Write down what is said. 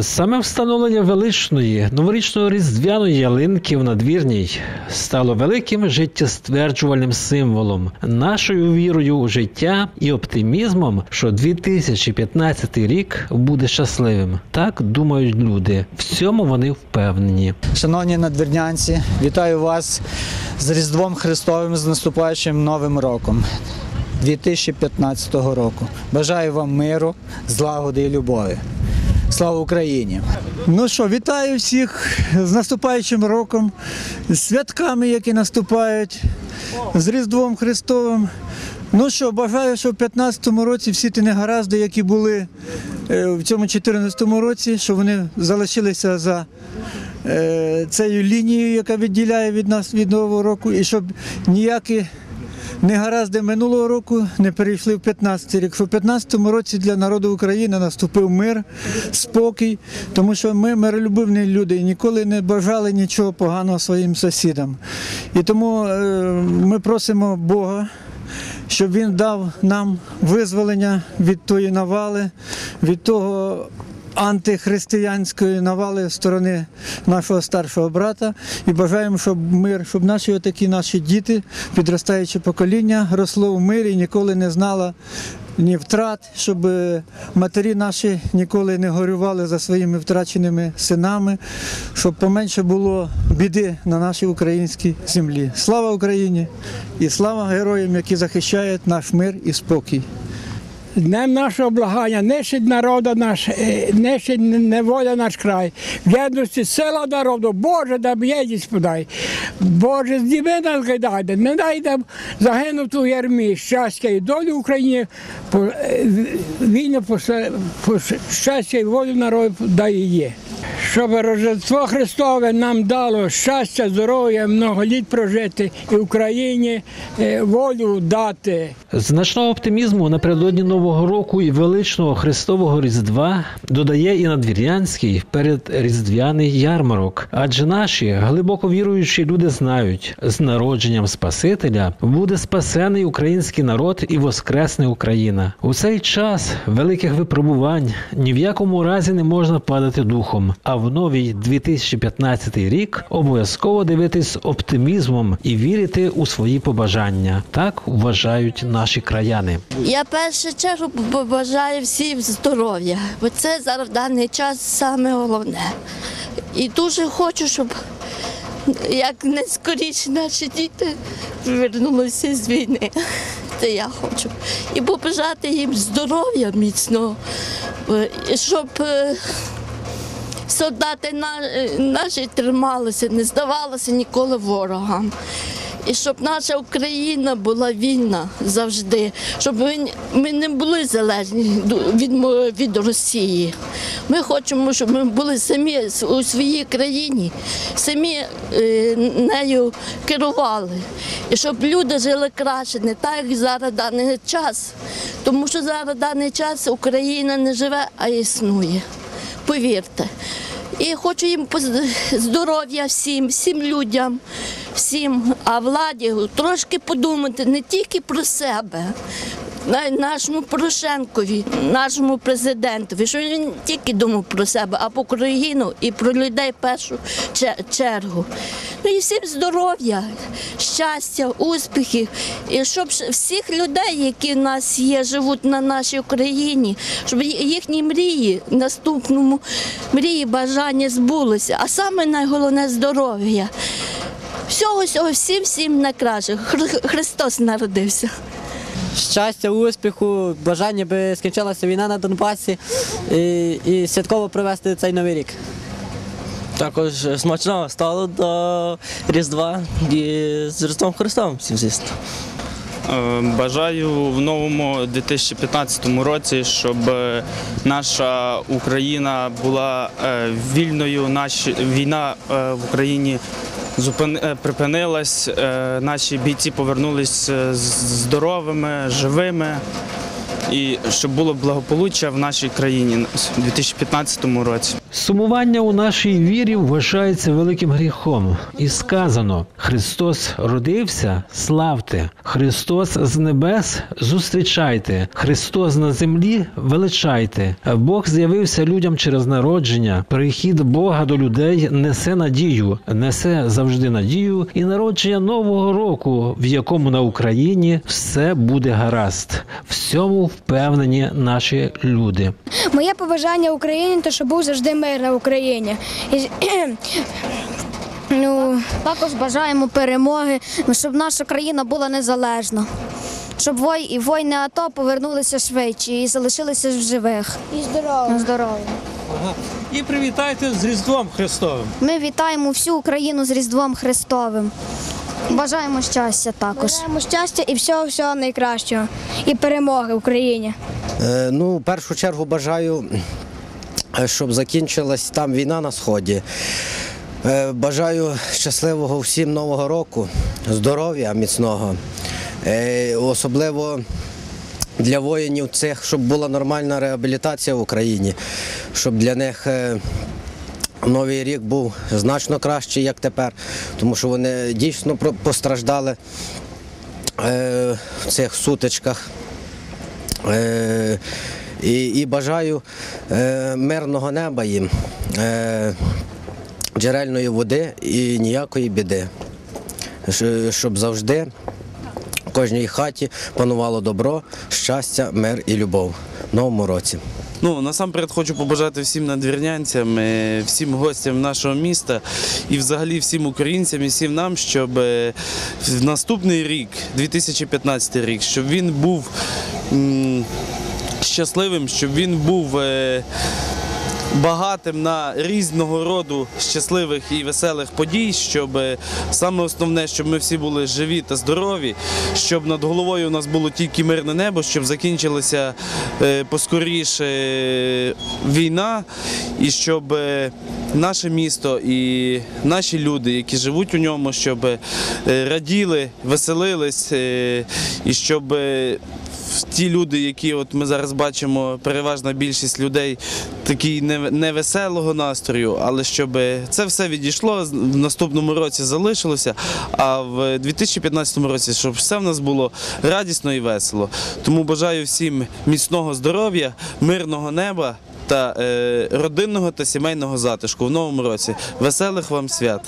Саме встановлення величної новорічної різдвяної ялинки в надвірній стало великим життєстверджувальним символом, нашою вірою у життя і оптимізмом, що 2015 рік буде щасливим. Так думають люди. В цьому вони впевнені. Шановні надвірнянці, вітаю вас з Різдвом Христовим з наступаючим Новим роком 2015 року. Бажаю вам миру, злагоди і любові. Слава Україні! Ну що, вітаю всіх з наступаючим роком, з святками, які наступають, з Різдвом Христовим. Ну що, бажаю, щоб в 2015 році всі ті негаразди, які були е, в цьому 2014 році, щоб вони залишилися за е, цією лінією, яка відділяє від нас від Нового року, і щоб ніякі негаразди минулого року не перейшли в 15 рік. В 15 році для народу України наступив мир, спокій, тому що ми миролюбивні люди і ніколи не бажали нічого поганого своїм сусідам. І тому е, ми просимо Бога. Щоб він дав нам визволення від тої навали, від того антихристиянської навали сторони нашого старшого брата і бажаємо, щоб мир, щоб наші отакі наші діти, підростаюче покоління, росло в мирі ніколи не знало ні втрат, щоб е, матері наші ніколи не горювали за своїми втраченими синами, щоб поменше було біди на нашій українській землі. Слава Україні і слава героям, які захищають наш мир і спокій. Днем нашого благання, нищить народа наш, е, нищить неволя наш край. В єдності сила народу, Боже, да єдність подай. Боже, здіми нас гайдайте, не дайте загинути у ярмі, щастя і долю Україні, е, по щастя і волю народу дає. Щоб Рождество Христове нам дало щастя, здоров'я, много літ прожити і Україні е, волю дати. Значного оптимізму напередодні Нового року і величного Христового Різдва додає і надвір'янський передріздвяний ярмарок. Адже наші глибоко віруючі люди знають, з народженням Спасителя буде спасений український народ і воскресне Україна. У цей час великих випробувань ні в якому разі не можна падати духом. А в новий 2015 рік обов'язково дивитись оптимізмом і вірити у свої побажання. Так вважають наші краяни. Я першу чергу побажаю всім здоров'я, бо це зараз в даний час саме головне. І дуже хочу, щоб як найскоріше наші діти повернулися з війни. Це я хочу. І побажати їм здоров'я міцного, щоб е, солдати наші трималися, не здавалися ніколи ворогам. І щоб наша Україна була вільна завжди, щоб ми не були залежні від, від Росії. Ми хочемо, щоб ми були самі у своїй країні, самі е, нею керували. І щоб люди жили краще, не так, як зараз даний час. Тому що зараз даний час Україна не живе, а існує. Повірте. І хочу їм здоров'я всім, всім людям, всім, а владі трошки подумати не тільки про себе, нашому Порошенкові, нашому президентові, що він тільки думав про себе, а про країну і про людей в першу чергу. Ну і всім здоров'я, щастя, успіхів. І щоб всіх людей, які в нас є, живуть на нашій Україні, щоб їхні мрії, наступному мрії, бажання збулися. А саме найголовне здоров'я. Всього, всього, всім, всім найкраще. Хри- Христос народився. щастя, успіху, бажання би скінчилася війна на Донбасі і, і святково провести цей новий рік. Також смачного стало до Різдва і з Різдвом Христом, всім звісно. Е, Бажаю в новому 2015 році, щоб е, наша Україна була е, вільною. Наші війна в Україні зупин... припинилась. Наші бійці повернулись з- здоровими, живими. і щоб було благополуччя в нашій країні у 2015 році. Сумування у нашій вірі вважається великим гріхом, і сказано: Христос родився, славте, Христос з небес зустрічайте, Христос на землі величайте. Бог з'явився людям через народження. Прихід Бога до людей несе надію, несе завжди надію і народження нового року, в якому на Україні все буде гаразд. Всьому впевнені наші люди. Моє побажання Україні, то щоб був завжди мир на Україні. І, ну, Також бажаємо перемоги, щоб наша країна була незалежна. Щоб вой... і воїни АТО повернулися швидше і залишилися в живих. і здорово. Здорові. І привітайте з Різдвом Христовим. Ми вітаємо всю Україну з Різдвом Христовим. Бажаємо щастя також. Бажаємо щастя і всього всього найкращого. І перемоги Україні. Е, Ну, в першу чергу бажаю, щоб закінчилась там війна на сході. Е, Бажаю щасливого всім нового року, здоров'я міцного. Е, Особливо для воїнів цих, щоб була нормальна реабілітація в Україні, щоб для них. е, Новий рік був значно кращий, як тепер, тому що вони дійсно постраждали е, в цих сутичках. І, і бажаю е, мирного неба їм, е, джерельної води і ніякої біди, щоб завжди в кожній хаті панувало добро, щастя, мир і любов в новому році. Ну, насамперед хочу побажати всім надвірнянцям, е, всім гостям нашого міста і взагалі всім українцям і всім нам, щоб е, в наступний рік, 2015 рік, щоб він був щасливим, щоб він був. е, Багатим на різного роду щасливих і веселих подій, щоб е, саме основне, щоб ми всі були живі та здорові, щоб над головою у нас було тільки мирне небо, щоб закінчилася е, поскоріше війна, і щоб наше місто і наші люди, які живуть у ньому, щоб раділи, веселились, і щоб ті люди, які от ми зараз бачимо, переважна більшість людей такий не- невеселого настрою, але щоб це все відійшло, в наступному році залишилося, а в 2015 році, щоб все в нас було радісно і весело. Тому бажаю всім міцного здоров'я, мирного неба. Та е, родинного та сімейного затишку в новому році. Веселих вам свят!